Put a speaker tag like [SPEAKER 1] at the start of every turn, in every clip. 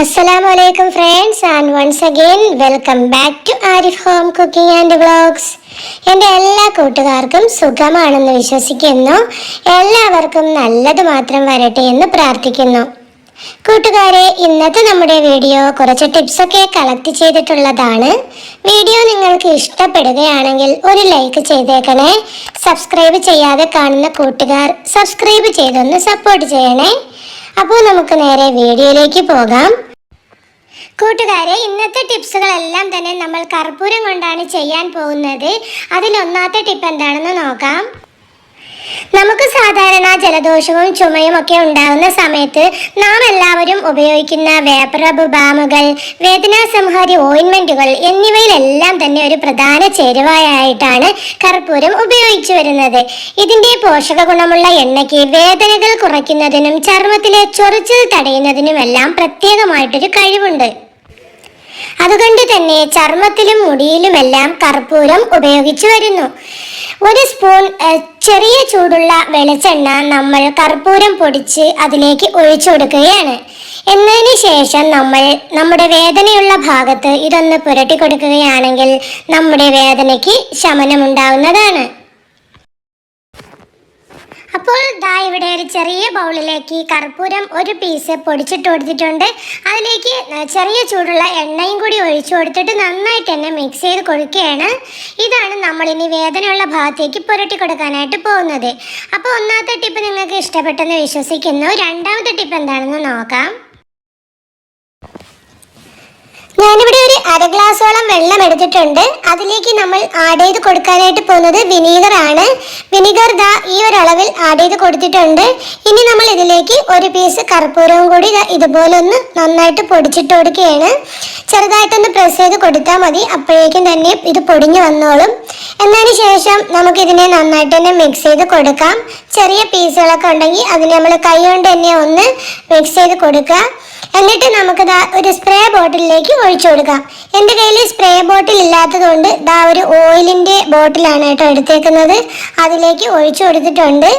[SPEAKER 1] അസ്സലാമു വലൈക്കും friends and once again welcome back to Arif home cooking and vlogs എന്റെ എല്ലാ കൂട്ടുകാർക്കും സുഖമാണെന്ന് വിശ്വസിക്കുന്നു. എല്ലാവർക്കും നല്ലത് മാത്രം വരട്ടെ എന്ന് പ്രാർത്ഥിക്കുന്നു. കൂട്ടുകാരെ ഇന്നത്തെ നമ്മുടെ വീഡിയോ കുറച്ച് ടിപ്സൊക്കെ കളക്ട് ചെയ്തിട്ടുള്ളതാണ്. വീഡിയോ നിങ്ങൾക്ക് ഇഷ്ടപ്പെടുകയാണെങ്കിൽ ഒരു ലൈക്ക് ചെയ്തേക്കണേ. സബ്സ്ക്രൈബ് ചെയ്യാതെ കാണുന്ന കൂട്ടുകാർ സബ്സ്ക്രൈബ് ചെയ്തൊന്ന് സപ്പോർട്ട് ചെയ്യണേ. അപ്പോൾ നമുക്ക് നേരെ വീഡിയോയിലേക്ക് പോകാം. കൂട്ടുകാരെ ഇന്നത്തെ ടിപ്സുകളെല്ലാം തന്നെ നമ്മൾ കർപ്പൂരം കൊണ്ടാണ് ചെയ്യാൻ പോകുന്നത്. അതിലൊന്നാമത്തെ ടിപ്പ് എന്താണെന്ന് നോക്കാം. നമുക്ക് സാധാരണ ജലദോഷവും ചുമയും ഒക്കെ ഉണ്ടാകുന്ന സമയത്ത് നാം എല്ലാവരും ഉപയോഗിക്കുന്ന വേപ്പറബ് ബാമുകൾ വേദനാസംഹാരി ഓയിൻമെന്റുകൾ എന്നിവയിലെല്ലാം തന്നെ ഒരു പ്രധാന ചേരുവയായിട്ടാണ് കർപ്പൂരം ഉപയോഗിച്ചു വരുന്നത്. ഇതിന്റെ പോഷക ഗുണമുള്ള എണ്ണയ്ക്ക് വേദനകൾ കുറയ്ക്കുന്നതിനും ചർമ്മത്തിലെ ചൊറിച്ചിൽ തടയുന്നതിനുമെല്ലാം പ്രത്യേകമായിട്ടൊരു കഴിവുണ്ട്. അതുകൊണ്ട് തന്നെ ചർമ്മത്തിലും മുടിയിലുമെല്ലാം കർപ്പൂരം ഉപയോഗിച്ചു വരുന്നു. ഒരു സ്പൂൺ ചെറിയ ചൂടുള്ള വെളിച്ചെണ്ണ നമ്മൾ കർപ്പൂരം പൊടിച്ച് അതിലേക്ക് ഒഴിച്ചു കൊടുക്കുകയാണ്. എന്നതിന് ശേഷം നമ്മൾ നമ്മുടെ വേദനയുള്ള ഭാഗത്ത് ഇതൊന്ന് പുരട്ടി കൊടുക്കുകയാണെങ്കിൽ നമ്മുടെ വേദനയ്ക്ക് ശമനമുണ്ടാവുന്നതാണ്. അപ്പോൾ ദാ ഇവിടെ ഒരു ചെറിയ ബൗളിലേക്ക് കർപ്പൂരം ഒരു പീസ് പൊടിച്ചിട്ട് കൊടുത്തിട്ടുണ്ട്. അതിലേക്ക് ചെറിയ ചൂടുള്ള എണ്ണയും കൂടി ഒഴിച്ചു കൊടുത്തിട്ട് നന്നായിട്ട് തന്നെ മിക്സ് ചെയ്ത് കൊടുക്കുകയാണ്. ഇതാണ് നമ്മൾ ഇനി വേദനയുള്ള ഭാഗത്തേക്ക് പുരട്ടി കൊടുക്കാനായിട്ട് പോകുന്നത്. അപ്പോൾ ഒന്നാമത്തെ ടിപ്പ് നിങ്ങൾക്ക് ഇഷ്ടപ്പെട്ടെന്ന് വിശ്വസിക്കുന്നു. രണ്ടാമത്തെ ടിപ്പ് എന്താണെന്ന് നോക്കാം. ഞാനിവിടെ ഒരു അര ഗ്ലാസോളം വെള്ളം എടുത്തിട്ടുണ്ട്. അതിലേക്ക് നമ്മൾ ആഡ് ചെയ്ത് കൊടുക്കാനായിട്ട് പോകുന്നത് വിനീഗർ ആണ് വിനീഗർ ദാ ഈ ഒരു അളവിൽ ആഡ് ചെയ്ത് കൊടുത്തിട്ടുണ്ട്. ഇനി നമ്മൾ ഇതിലേക്ക് ഒരു പീസ് കർപ്പൂരവും കൂടി ഇതുപോലെ ഒന്ന് നന്നായിട്ട് പൊടിച്ചിട്ട് കൊടുക്കുകയാണ്. ചെറുതായിട്ടൊന്ന് പ്രസ് ചെയ്ത് കൊടുത്താൽ മതി. അപ്പോഴേക്കും തന്നെ ഇത് പൊടിഞ്ഞു വന്നോളും. എന്നതിന് ശേഷം നമുക്കിതിനെ നന്നായിട്ട് തന്നെ മിക്സ് ചെയ്ത് കൊടുക്കാം. ചെറിയ പീസുകളൊക്കെ ഉണ്ടെങ്കിൽ അതിനെ നമ്മൾ കൈ കൊണ്ട് തന്നെ ഒന്ന് മിക്സ് ചെയ്ത് കൊടുക്കുക. എന്നിട്ട് നമുക്ക് ദാ ഒരു സ്പ്രേ ബോട്ടിലിലേക്ക് ഒഴിച്ചു കൊടുക്കാം. എന്റെ കയ്യിൽ സ്പ്രേ ബോട്ടിൽ ഇല്ലാത്തത് കൊണ്ട് ദാ ഒരു ഓയിലിന്റെ ബോട്ടിലാണ് കേട്ടോ എടുത്തേക്കുന്നത്. അതിലേക്ക് ഒഴിച്ചു കൊടുത്തിട്ടുണ്ട്.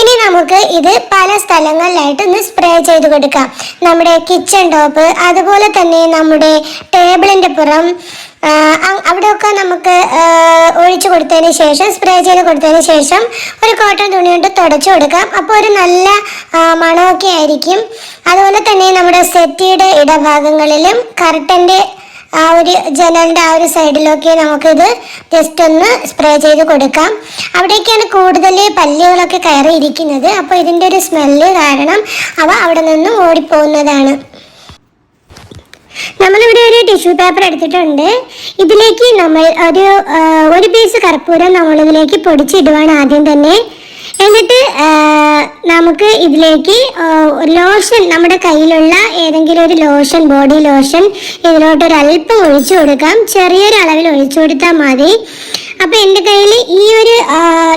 [SPEAKER 1] ഇനി നമുക്ക് ഇത് പല സ്ഥലങ്ങളിലായിട്ട് ഒന്ന് സ്പ്രേ ചെയ്ത് കൊടുക്കാം. നമ്മുടെ കിച്ചൺ ടോപ്പ് അതുപോലെ തന്നെ നമ്മുടെ ടേബിളിന്റെ പുറം അവിടെയൊക്കെ നമുക്ക് ഒഴിച്ചു കൊടുത്തതിന് ശേഷം സ്പ്രേ ചെയ്ത് കൊടുത്തതിന് ശേഷം ഒരു കോട്ടൺ തുണി കൊണ്ട് തുടച്ചു കൊടുക്കാം. അപ്പോൾ ഒരു നല്ല മണമൊക്കെ ആയിരിക്കും. അതുപോലെ തന്നെ നമ്മുടെ സെറ്റിയുടെ ഇടഭാഗങ്ങളിലും കർട്ടന്റെ ആ ഒരു ജനലിന്റെ ആ ഒരു സൈഡിലൊക്കെ നമുക്കിത് ജസ്റ്റ് ഒന്ന് സ്പ്രേ ചെയ്ത് കൊടുക്കാം. അവിടേക്കാണ് കൂടുതൽ പല്ലുകളൊക്കെ കയറിയിരിക്കുന്നത്. അപ്പോൾ ഇതിന്റെ ഒരു സ്മെല്ല് കാരണം അവ അവിടെ നിന്നും ഓടിപ്പോകുന്നതാണ്. നമ്മളിവിടെ ഒരു ടിഷ്യൂ പേപ്പർ എടുത്തിട്ടുണ്ട്. ഇതിലേക്ക് നമ്മൾ ഒരു ഒരു പീസ് കർപ്പൂരം നമ്മളിതിലേക്ക് പൊടിച്ചിടുവാണ് ആദ്യം തന്നെ. എന്നിട്ട് നമുക്ക് ഇതിലേക്ക് ലോഷൻ നമ്മുടെ കയ്യിലുള്ള ഏതെങ്കിലും ഒരു ലോഷൻ ബോഡി ലോഷൻ ഇതിലോട്ട് ഒരു അല്പം ഒഴിച്ചു കൊടുക്കാം. ചെറിയൊരു അളവിൽ ഒഴിച്ചു കൊടുത്താൽ മതി. അപ്പോൾ എന്റെ കയ്യിൽ ഈ ഒരു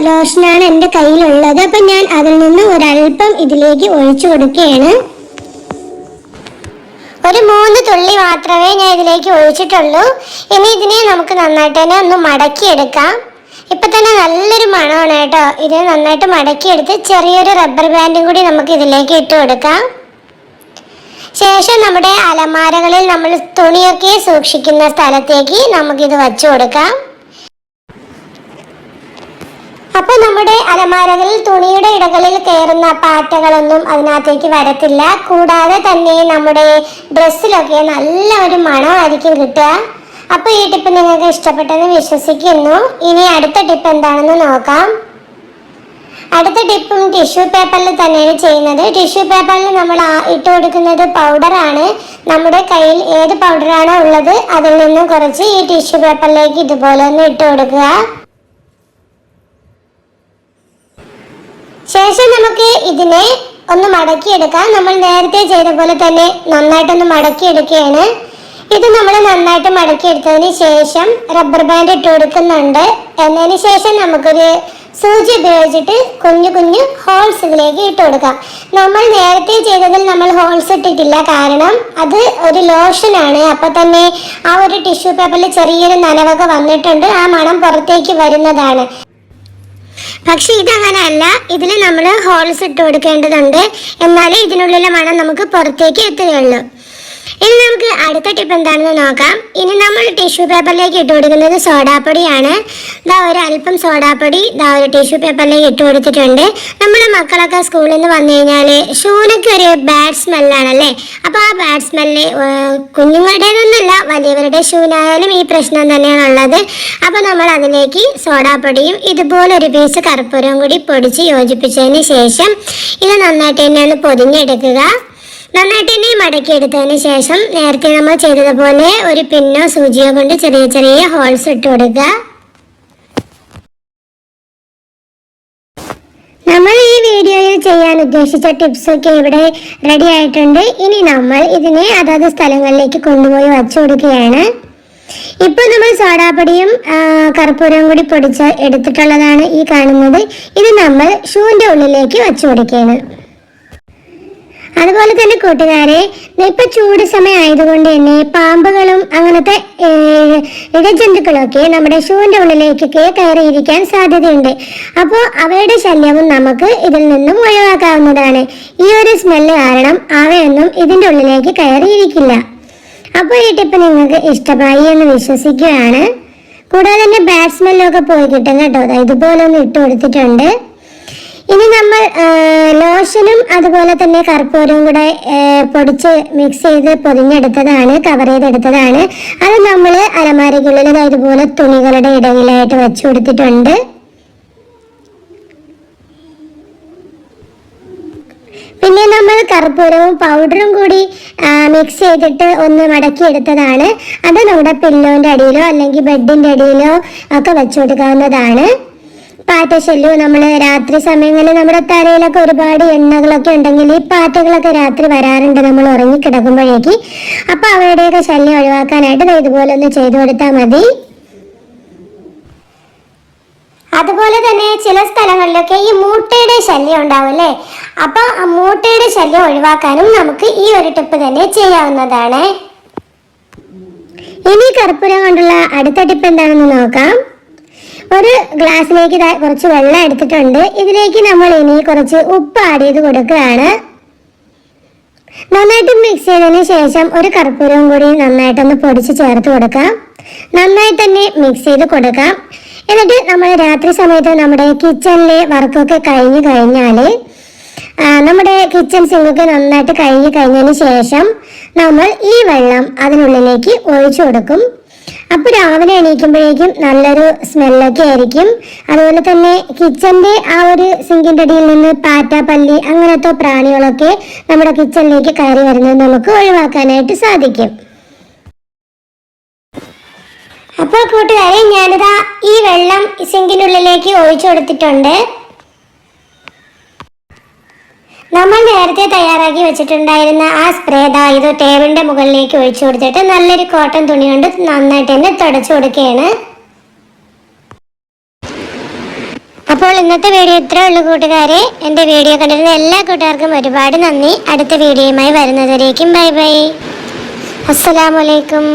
[SPEAKER 1] ലോഷനാണ് എന്റെ കയ്യിലുള്ളത്. അപ്പം ഞാൻ അതിൽ നിന്ന് ഒരല്പം ഇതിലേക്ക് ഒഴിച്ചു കൊടുക്കുകയാണ്. ഒരു മൂന്ന് തുള്ളി മാത്രമേ ഞാൻ ഇതിലേക്ക് ഒഴിച്ചിട്ടുള്ളൂ. ഇനി ഇതിനെ നമുക്ക് നന്നായിട്ട് തന്നെ ഒന്ന് മടക്കിയെടുക്കാം. ഇപ്പൊ തന്നെ നല്ലൊരു മണമാണ് കേട്ടോ. ഇതിനെ നന്നായിട്ട് മടക്കിയെടുത്ത് ചെറിയൊരു റബ്ബർ ബാൻഡും കൂടി നമുക്ക് ഇതിലേക്ക് ഇട്ട് കൊടുക്കാം. ശേഷം നമ്മുടെ അലമാരകളിൽ നമ്മൾ തുണിയൊക്കെ സൂക്ഷിക്കുന്ന സ്ഥലത്തേക്ക് നമുക്കിത് വച്ചു കൊടുക്കാം. അപ്പൊ നമ്മുടെ അലമാരകളിൽ തുണിയുടെ ഇടകളിൽ കയറുന്ന പാറ്റകളൊന്നും അതിനകത്തേക്ക് വരത്തില്ല. കൂടാതെ തന്നെ നമ്മുടെ ഡ്രസ്സിലൊക്കെ നല്ല ഒരു മണമായിരിക്കും കിട്ടുക. അപ്പൊ ഈ ടിപ്പ് നിങ്ങൾക്ക് ഇഷ്ടപ്പെട്ടെന്ന് വിശ്വസിക്കുന്നു. ഇനി അടുത്ത ടിപ്പ് എന്താണെന്ന് നോക്കാം. അടുത്ത ടിപ്പും ടിഷ്യൂ പേപ്പറിൽ തന്നെയാണ് ചെയ്യുന്നത്. ടിഷ്യൂ പേപ്പറിൽ നമ്മൾ ഇട്ട് കൊടുക്കുന്നത് പൗഡറാണ് നമ്മുടെ കയ്യിൽ ഏത് പൗഡറാണോ ഉള്ളത് അതിൽ നിന്നും കുറച്ച് ഈ ടിഷ്യൂ പേപ്പറിലേക്ക് ഇതുപോലെ ഒന്ന് ഇട്ട് കൊടുക്കുക. ശേഷം നമുക്ക് ഇതിനെ ഒന്ന് മടക്കിയെടുക്കാം. നമ്മൾ നേരത്തെ ചെയ്ത പോലെ തന്നെ നന്നായിട്ടൊന്ന് മടക്കിയെടുക്കുകയാണ്. ഇത് നമ്മൾ നന്നായിട്ട് മടക്കിയെടുത്തതിന് ശേഷം റബ്ബർ ബാൻഡ് ഇട്ട് കൊടുക്കുന്നുണ്ട്. എന്നതിന് ശേഷം നമുക്കൊരു സൂചി ഉപയോഗിച്ചിട്ട് കുഞ്ഞു കുഞ്ഞു ഹോൾസ് ഇതിലേക്ക് ഇട്ട് കൊടുക്കാം. നമ്മൾ നേരത്തെ ചെയ്തതിൽ നമ്മൾ ഹോൾസ് ഇട്ടിട്ടില്ല. കാരണം അത് ഒരു ലോഷനാണ് അപ്പൊ തന്നെ ആ ഒരു ടിഷ്യൂ പേപ്പറിൽ ചെറിയൊരു നനവൊക്കെ വന്നിട്ടുണ്ട്. ആ മണം പുറത്തേക്ക് വരുന്നതാണ്. പക്ഷെ ഇതങ്ങനെയല്ല ഇതിൽ നമ്മൾ ഹോൾസ് ഇട്ട് കൊടുക്കേണ്ടതുണ്ട്. എന്നാലേ ഇതിനുള്ളിലെ മണം നമുക്ക് പുറത്തേക്ക് എത്തുകയുള്ളൂ. ഇനി നമുക്ക് അടുത്ത ടിപ്പ് എന്താണെന്ന് നോക്കാം. ഇനി നമ്മൾ ടിഷ്യൂ പേപ്പറിലേക്ക് ഇട്ട് കൊടുക്കുന്നത് സോഡാപ്പൊടിയാണ്. ഇതാ ഒരു അല്പം സോഡാപ്പൊടി ഇതാ ഒരു ടിഷ്യൂ പേപ്പറിലേക്ക് ഇട്ട് കൊടുത്തിട്ടുണ്ട്. നമ്മുടെ മക്കളൊക്കെ സ്കൂളിൽ നിന്ന് വന്നു കഴിഞ്ഞാൽ ഷൂനൊക്കെ ഒരു ബാഡ് സ്മെല്ലാണല്ലേ അപ്പോൾ ആ ബാഡ് സ്മെല്ല് കുഞ്ഞുങ്ങളുടേതൊന്നുമല്ല വലിയവരുടെ ഷൂനായാലും ഈ പ്രശ്നം തന്നെയാണ് ഉള്ളത്. അപ്പോൾ നമ്മൾ അതിലേക്ക് സോഡാപ്പൊടിയും ഇതുപോലെ ഒരു പീസ് കർപ്പൂരവും കൂടി പൊടിച്ച് യോജിപ്പിച്ചതിന് ശേഷം ഇത് നന്നായിട്ട് തന്നെ ഒന്ന് പൊതിഞ്ഞെടുക്കുക. നന്നായിട്ട് തന്നെ മടക്കിയെടുത്തതിന് ശേഷം നേരത്തെ നമ്മൾ ചെയ്തതുപോലെ ഒരു പിന്നോ സൂചിയോ കൊണ്ട് ചെറിയ ചെറിയ ഹോൾസ് ഇട്ട് കൊടുക്കുക നമ്മൾ ഈ വീഡിയോയിൽ ചെയ്യാൻ ഉദ്ദേശിച്ച ടിപ്സൊക്കെ ഇവിടെ റെഡി ആയിട്ടുണ്ട്. ഇനി നമ്മൾ ഇതിനെ അതാത് സ്ഥലങ്ങളിലേക്ക് കൊണ്ടുപോയി വച്ചു കൊടുക്കുകയാണ്. ഇപ്പോൾ നമ്മൾ സോഡാപ്പൊടിയും കർപ്പൂരവും കൂടി പൊടിച്ച് എടുത്തിട്ടുള്ളതാണ് ഈ കാണുന്നത്. ഇത് നമ്മൾ ഷൂവിന്റെ ഉള്ളിലേക്ക് വച്ചു കൊടുക്കുകയാണ്. അതുപോലെ തന്നെ കൂട്ടുകാരെ ഇപ്പൊ ചൂട് സമയം ആയതുകൊണ്ട് തന്നെ പാമ്പുകളും അങ്ങനത്തെ ഇഴജന്തുക്കളൊക്കെ നമ്മുടെ ഷൂവിന്റെ ഉള്ളിലേക്കൊക്കെ കയറിയിരിക്കാൻ സാധ്യതയുണ്ട്. അപ്പോൾ അവയുടെ ശല്യവും നമുക്ക് ഇതിൽ നിന്നും ഒഴിവാക്കാവുന്നതാണ്. ഈ ഒരു സ്മെല്ല് കാരണം അവയൊന്നും ഇതിന്റെ ഉള്ളിലേക്ക് കയറിയിരിക്കില്ല. അപ്പോൾ ഈ ടിപ്പ് നിങ്ങൾക്ക് ഇഷ്ടമായി എന്ന് വിശ്വസിക്കുകയാണ്. കൂടാതെ തന്നെ ബാഡ് സ്മെല്ലൊക്കെ പോയി കിട്ടും കേട്ടോ. ദാ ഇതുപോലെ ഒന്ന് ഇട്ട് കൊടുത്തിട്ടുണ്ട്. ഇനി നമ്മൾ ലോഷനും അതുപോലെ തന്നെ കർപ്പൂരവും കൂടെ പൊടിച്ച് മിക്സ് ചെയ്ത് പൊതിഞ്ഞെടുത്തതാണ് കവർ ചെയ്തെടുത്തതാണ്. അത് നമ്മൾ അലമാരയ്ക്കുള്ളിൽ ഇതുപോലെ തുണികളുടെ ഇടയിലായിട്ട് വെച്ചു കൊടുത്തിട്ടുണ്ട്. പിന്നെ നമ്മൾ കർപ്പൂരവും പൗഡറും കൂടി മിക്സ് ചെയ്തിട്ട് ഒന്ന് മടക്കിയെടുത്തതാണ് അത് നമ്മുടെ പില്ലോന്റെ അടിയിലോ അല്ലെങ്കിൽ ബെഡിന്റെ അടിയിലോ ഒക്കെ വെച്ചു കൊടുക്കാവുന്നതാണ്. പാറ്റശല്യോ നമ്മൾ രാത്രി സമയങ്ങളിൽ നമ്മുടെ തലയിലൊക്കെ ഒരുപാട് എണ്ണകളൊക്കെ ഉണ്ടെങ്കിൽ ഈ പാറ്റകളൊക്കെ രാത്രി വരാറുണ്ട്. നമ്മൾ ഉറങ്ങിക്കിടക്കുമ്പോഴേക്ക് അപ്പൊ അവരുടെയൊക്കെ ശല്യം ഒഴിവാക്കാനായിട്ട് ഇതുപോലെ ഒന്ന് ചെയ്തു കൊടുത്താൽ മതി. അതുപോലെ തന്നെ ചില സ്ഥലങ്ങളിലൊക്കെ ഈ മൂട്ടയുടെ ശല്യം ഉണ്ടാവും അല്ലേ? അപ്പൊ ആ മൂട്ടയുടെ ശല്യം ഒഴിവാക്കാനും നമുക്ക് ഈ ഒരു ടിപ്പ് തന്നെ ചെയ്യാവുന്നതാണ്. ഇനി കർപ്പൂരം കൊണ്ടുള്ള അടുത്ത ടിപ്പ് എന്താണെന്ന് നോക്കാം. ഒരു ഗ്ലാസ്സിലേക്ക് കുറച്ച് വെള്ളം എടുത്തിട്ടുണ്ട്. ഇതിലേക്ക് നമ്മൾ ഇനി കുറച്ച് ഉപ്പ് ആഡ് ചെയ്ത് കൊടുക്കുകയാണ്. നന്നായിട്ട് മിക്സ് ചെയ്തതിന് ശേഷം ഒരു കർപ്പൂരവും കൂടി നന്നായിട്ടൊന്ന് പൊടിച്ച് ചേർത്ത് കൊടുക്കാം. നന്നായി തന്നെ മിക്സ് ചെയ്ത് കൊടുക്കാം. എന്നിട്ട് നമ്മൾ രാത്രി സമയത്ത് നമ്മുടെ കിച്ചണിലെ വർക്കൊക്കെ കഴിഞ്ഞ് കഴിഞ്ഞാൽ നമ്മുടെ കിച്ചൺ സിങ്കൊക്കെ നന്നായിട്ട് കഴുകി കഴിഞ്ഞതിന് ശേഷം നമ്മൾ ഈ വെള്ളം അതിനുള്ളിലേക്ക് ഒഴിച്ചു കൊടുക്കും. അപ്പോൾ രാവിലെ എണീക്കുമ്പോഴേക്കും നല്ലൊരു സ്മെല്ലൊക്കെ ആയിരിക്കും. അതുപോലെ തന്നെ കിച്ചന്റെ ആ ഒരു സിങ്കിന്റെ അടിയിൽ നിന്ന് പാറ്റ പല്ലി അങ്ങനത്തെ പ്രാണികളൊക്കെ നമ്മുടെ കിച്ചണിലേക്ക് കയറി വരുന്നത് നമുക്ക് ഒഴിവാക്കാനായിട്ട് സാധിക്കും. അപ്പോൾ കൂട്ടുകാരെ ഞാനിതാ ഈ വെള്ളം സിങ്കിനുള്ളിലേക്ക് ഒഴിച്ചു കൊടുത്തിട്ടുണ്ട്. നമ്മൾ നേരത്തെ തയ്യാറാക്കി വെച്ചിട്ടുണ്ടായിരുന്ന ആ സ്പ്രേ ദാ ഇത് ടേബിളിന്റെ മുകളിലേക്ക് ഒഴിച്ചു കൊടുത്തിട്ട് നല്ലൊരു കോട്ടൺ തുണി കൊണ്ട് നന്നായിട്ട് തന്നെ തുടച്ചു കൊടുക്കുകയാണ്. അപ്പോൾ ഇന്നത്തെ വീഡിയോ ഇത്രേ ഉള്ളൂ കൂട്ടുകാരെ. എന്റെ വീഡിയോ കണ്ടിരുന്ന എല്ലാ കൂട്ടുകാർക്കും ഒരുപാട് നന്ദി. അടുത്ത വീഡിയോയുമായി വരുന്നതുവരേക്കും ബൈ ബൈ. അസ്സലാമലൈക്കും